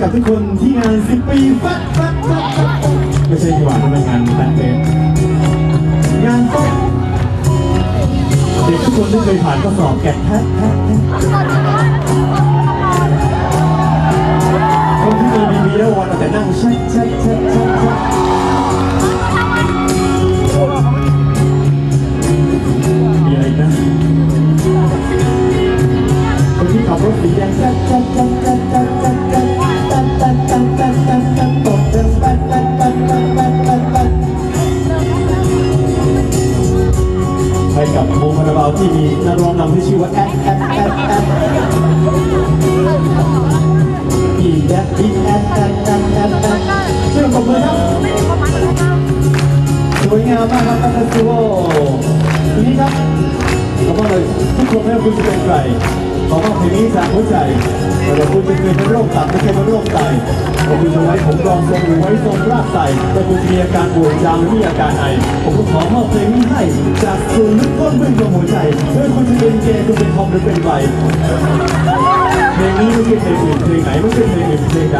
กับทุกคนที่งานสิบปีฟัดฟัดฟัดฟัดไม่ใช่ดีกว่านเป็นงานแฟนเฟนงานก็เด็กทุกคนที่เคยผ่านก็สอบแกะแทะแทะคนที่มีบีบีแล้ววันแต่นั่งชัดชัดชัดชัด ไปกับวงคาราบาวที่มีนักร้องนำที่ชื่อว่าแอดแอดแอดแอดอีแอดอีแอดแอดแอดแอดแอดช่วยปรบมือครับสวยงามมากครับท่านเฟสติวัลทีนี้ครับขอบอกเลยทุกคนไม่ว่าคุณจะเป็นใครขอบอกเพลงนี้จากหัวใจ แต่ว่าคุณจะเคยเป็นโรคตับไม่เคยเป็นโรคไตแต่คุณจะไว้ผมรองทรงหรือไว้ทรงรากไตแต่คุณมีอาการป่วยจามหรือมีอาการไอผมก็ขอมอบเพลงนี้ให้ จากส่วนลึกต้นบึ้งของหัวใจไม่ว่าคุณจะเป็นเกย์คุณเป็นทอมหรือเป็นไบเพลงนี้ไม่ใช่เพลงอื่นเพลงไหนไม่ใช่เพลงอื่นเพลงใด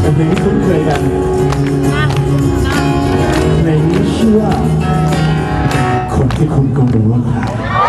เป็นเพลงที่คุ้นเคยกันเพลงนี้ชื่อว่าคนที่คุณก็รู้ว่าใคร